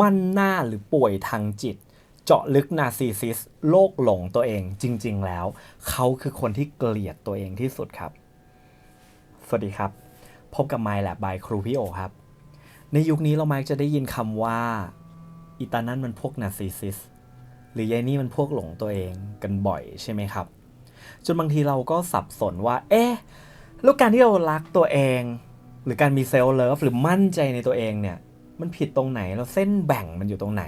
มั่นหน้าหรือป่วยทางจิต เจาะลึกนาร์ซิสซิสโลกหลงตัวเองจริง ๆ แล้ว เขาคือคนที่เกลียดตัวเองที่สุดครับ สวัสดีครับ พบกับ My Lab by ครูพี่โอครับ ในยุคนี้เรามักจะได้ยินคำว่าอีตานั่นมันพวกนาร์ซิสซิสหรือยายนี่มันพวกหลงตัวเองกันบ่อยใช่ไหมครับ จนบางทีเราก็สับสนว่า เอ๊ะแล้วการที่เรารักตัวเอง หรือการมีเซลล์เลิฟหรือมั่นใจในตัวเองเนี่ย มันผิดตรงไหนแล้วเส้นแบ่งมันอยู่ตรงไหน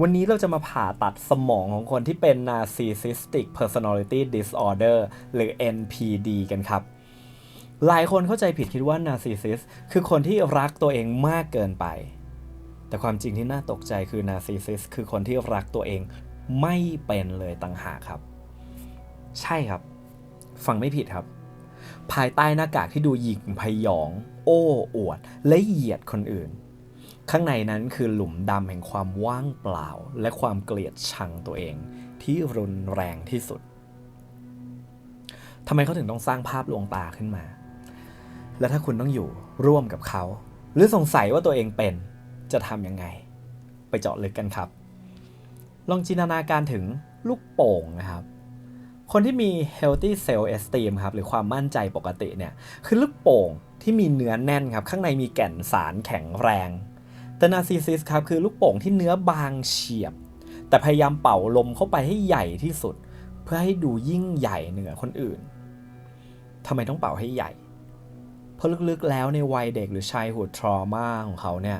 วันนี้เราจะมาผ่าตัดสมองของคนที่เป็น narcissistic personality disorder หรือ NPD กันครับ หลายคนเข้าใจผิดคิดว่า narcissist คือคนที่รักตัวเองมากเกินไป แต่ความจริงที่น่าตกใจคือ narcissist คือคนที่รักตัวเองไม่เป็นเลยต่างหากครับ ใช่ครับ ฟังไม่ผิดครับ ภายใต้หน้ากากที่ดูหยิ่งพยอง โอ้อวด และเหยียดคนอื่น ข้างในนั้นคือหลุมดำแห่งความว่างเปล่า และความเกลียดชังตัวเอง ที่รุนแรงที่สุดทำไมเขาถึงต้องสร้างภาพลวงตาขึ้นมา และถ้าคุณต้องอยู่ร่วมกับเขา หรือสงสัยว่าตัวเองเป็นจะทำยังไง ไปเจาะลึกกันครับ ลองจินตนาการถึงลูกโป่งนะครับ คนที่มี healthy self esteem ครับ หรือความมั่นใจปกติเนี่ย คือลูกโป่ง ที่มีเนื้อแน่นครับ ข้างในมีแก่นสารแข็งแรง แต่นาซิสซิสครับคือลูกโป่งที่เนื้อบางเฉียบ แต่พยายามเป่าลมเข้าไปให้ใหญ่ที่สุด เพื่อให้ดูยิ่งใหญ่เหนือคนอื่นทำไมต้องเป่าให้ใหญ่ เพราะลึกๆแล้วในวัยเด็กหรือชายหูดทรมาของเขาเนี่ย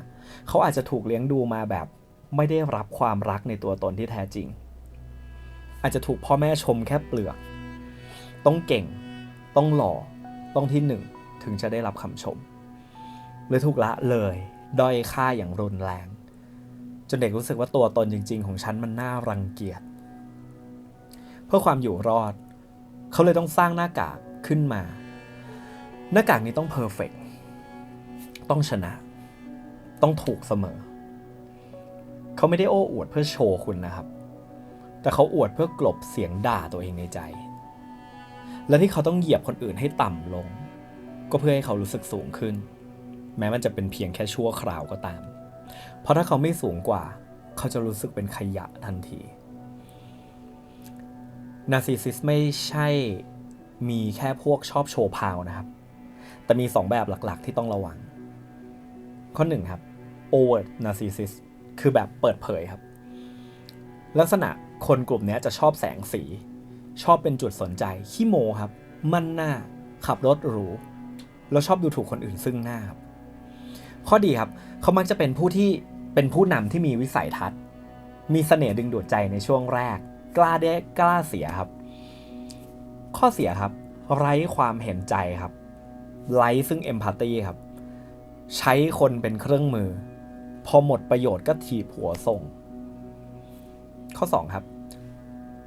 เขาอาจจะถูกเลี้ยงดูมาแบบไม่ได้รับความรักในตัวตนที่แท้จริง อาจจะถูกพ่อแม่ชมแค่เปลือก ต้องเก่ง ต้องหล่อ ต้องที่หนึ่ง ถึงจะได้รับคำชมหรือถูกละเลยด้อยค่าอย่างรุนแรง จนเด็กรู้สึกว่าตัวตนจริง ๆ ของฉันมันน่ารังเกียจ เพื่อความอยู่รอด เขาเลยต้องสร้างหน้ากากขึ้นมา หน้ากากนี้ต้องเพอร์เฟกต้องชนะ ต้องถูกเสมอ เขาไม่ได้โอ้อวดเพื่อโชว์คุณนะครับ แต่เขาอวดเพื่อกลบเสียงด่าตัวเองในใจ และที่เขาต้องเหยียบคนอื่นให้ต่ำลง ก็เพื่อให้เขารู้สึกสูงขึ้น แม้มันจะเป็นเพียงแค่ชั่วคราวก็ตาม เพราะถ้าเขาไม่สูงกว่า เขาจะรู้สึกเป็นขยะทันทีนาร์ซิสซิสไม่ใช่มีแค่พวกชอบโชว์พาวนะครับ แต่มี 2 แบบหลักๆ ที่ต้องระวัง ข้อ1ครับ overt narcissist คือแบบเปิดเผยครับ ลักษณะคนกลุ่มนี้จะชอบแสงสี ชอบเป็นจุดสนใจ ขี้โมครับ มั่นหน้า ขับรถหรู แล้วชอบดูถูกคนอื่นซึ่งหน้าครับข้อดีครับเขามักจะเป็นผู้ที่เป็นผู้นำที่มีวิสัยทัศน์ มีเสน่ห์ดึงดูดใจในช่วงแรก กล้าได้กล้าเสียครับ ข้อเสียครับไร้ความเห็นใจครับไร้ซึ่งเอมพัตตีครับ ใช้คนเป็นเครื่องมือ พอหมดประโยชน์ก็ถีบหัวส่ง ข้อ 2 ครับ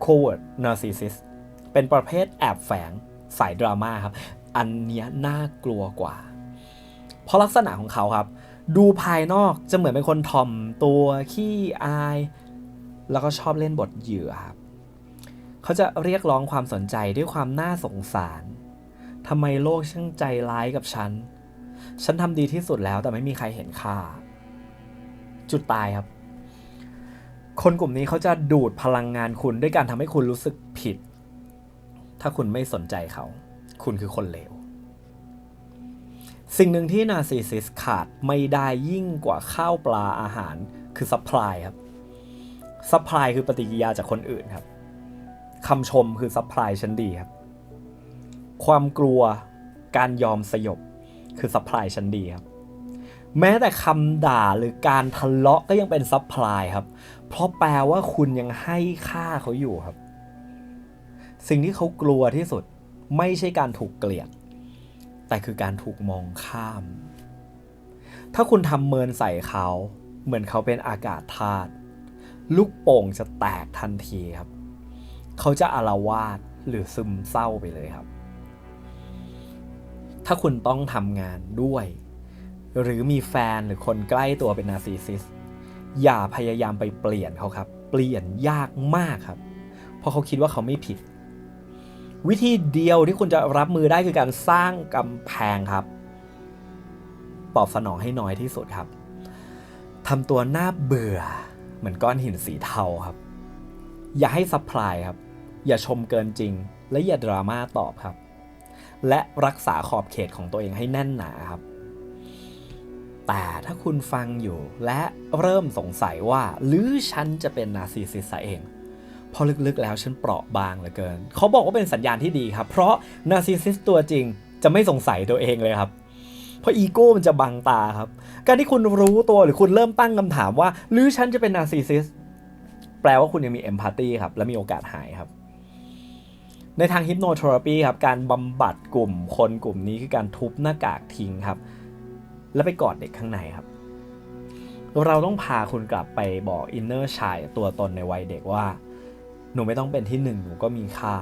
covert narcissist เป็นประเภทแอบแฝงสายดราม่าครับ อันเนี้ยน่ากลัวกว่า เพราะลักษณะของเขาครับ ดูภายนอกจะเหมือนเป็นคนถ่อมตัวขี้อาย แล้วก็ชอบเล่นบทเหยื่อครับเขาจะเรียกร้องความสนใจด้วยความน่าสงสารทำไมโลกช่างใจร้ายกับฉัน ฉันทำดีที่สุดแล้วแต่ไม่มีใครเห็นค่า จุดตายครับ คนกลุ่มนี้เขาจะดูดพลังงานคุณด้วยการทำให้คุณรู้สึกผิด ถ้าคุณไม่สนใจเขา คุณคือคนเลว สิ่งหนึ่งที่นาซิสซิสขาดไม่ได้ยิ่งกว่าข้าวปลาอาหารคือซัพพลายครับซัพพลายคือปฏิกิริยาจากคนอื่นครับคำชมคือซัพพลายชั้นดีครับ ความกลัวการยอมสยบคือซัพพลายชั้นดีครับ แม้แต่คำด่าหรือการทะเลาะก็ยังเป็นซัพพลายครับ เพราะแปลว่าคุณยังให้ค่าเขาอยู่ครับ สิ่งที่เขากลัวที่สุด ไม่ใช่การถูกเกลียด แต่คือการถูกมองข้าม ถ้าคุณทำเมินใส่เขา เหมือนเขาเป็นอากาศธาตุลูกโป่งจะแตกทันทีครับ เขาจะอารวาสหรือซึมเศร้าไปเลยครับ ถ้าคุณต้องทำงานด้วย หรือมีแฟนหรือคนใกล้ตัวเป็นนาร์ซิสซิสอย่าพยายามไปเปลี่ยนเขาครับ เปลี่ยนยากมากครับ เพราะเขาคิดว่าเขาไม่ผิด วิธีเดียวที่คุณจะรับมือได้คือการสร้างกำแพงครับ ตอบสนองให้น้อยที่สุดครับทำตัวน่าเบื่อ เหมือนก้อนหินสีเทาครับ อย่าให้ซัพพลายครับ อย่าชมเกินจริง และอย่าดราม่าตอบครับ และรักษาขอบเขตของตัวเองให้แน่นหนาครับ แต่ถ้าคุณฟังอยู่และเริ่มสงสัยว่าหรือฉันจะเป็นนาซิสซิสเอง พอลึกๆแล้วฉันเปราะบางเหลือเกิน เขาบอกว่าเป็นสัญญาณที่ดีครับ เพราะนาซิสซิสตัวจริงจะไม่สงสัยตัวเองเลยครับ เพราะอีโก้มันจะบังตาครับ การที่คุณรู้ตัวหรือคุณเริ่มตั้งคำถามว่า หรือฉันจะเป็นนาซิสซิสแปลว่าคุณยังมีเอมพัตตีครับ และมีโอกาสหายครับ ในทางฮิปโนเทอราปีครับ การบำบัดกลุ่มคนกลุ่มนี้คือการทุบหน้ากากทิ้งครับ แล้วไปกอดเด็กข้างในครับเราต้องพาคุณกลับไปบอกอินเนอร์ชายตัวตนในวัยเด็กว่า หนูไม่ต้องเป็นที่หนึ่งหนูก็มีค่า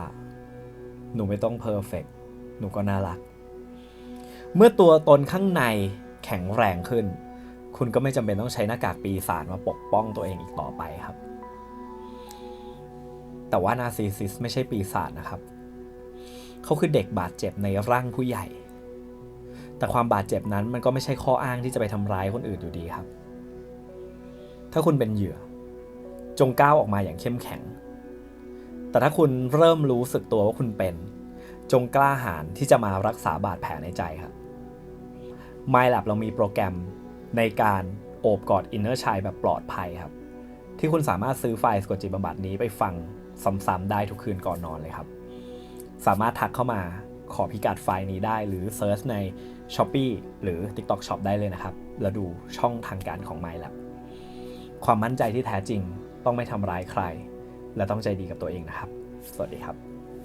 หนูไม่ต้องเพอร์เฟกหนูก็น่ารัก เมื่อตัวตนข้างในแข็งแรงขึ้น คุณก็ไม่จำเป็นต้องใช้หน้ากากปีศาจมาปกป้องตัวเองอีกต่อไปครับ แต่ว่านาซิสซิสไม่ใช่ปีศาจนะครับ เขาคือเด็กบาดเจ็บในร่างผู้ใหญ่ แต่ความบาดเจ็บนั้นมันก็ไม่ใช่ข้ออ้างที่จะไปทำร้ายคนอื่นอยู่ดีครับ ถ้าคุณเป็นเหยื่อ จงก้าวออกมาอย่างเข้มแข็ง แต่ถ้าคุณเริ่มรู้สึกตัวว่าคุณเป็น จงกล้าหาญที่จะมารักษาบาดแผลในใจครับ MyLab เรามีโปรแกรมในการโอบกอด Inner Child แบบปลอดภัยครับ ที่คุณสามารถซื้อไฟล์สกดจิตบำบัดนี้ไปฟังซ้ำๆได้ทุกคืนก่อนนอนเลยครับ สามารถทักเข้ามาขอพิกัดไฟล์นี้ได้หรือเซิร์ชใน s h o p e e หรือ TikTok Shop ได้เลยนะครับ แล้วดูช่องทางการของ MyLab ความมั่นใจที่แท้จริงต้องไม่ทำร้ายใคร และต้องใจดีกับตัวเองนะครับ สวัสดีครับ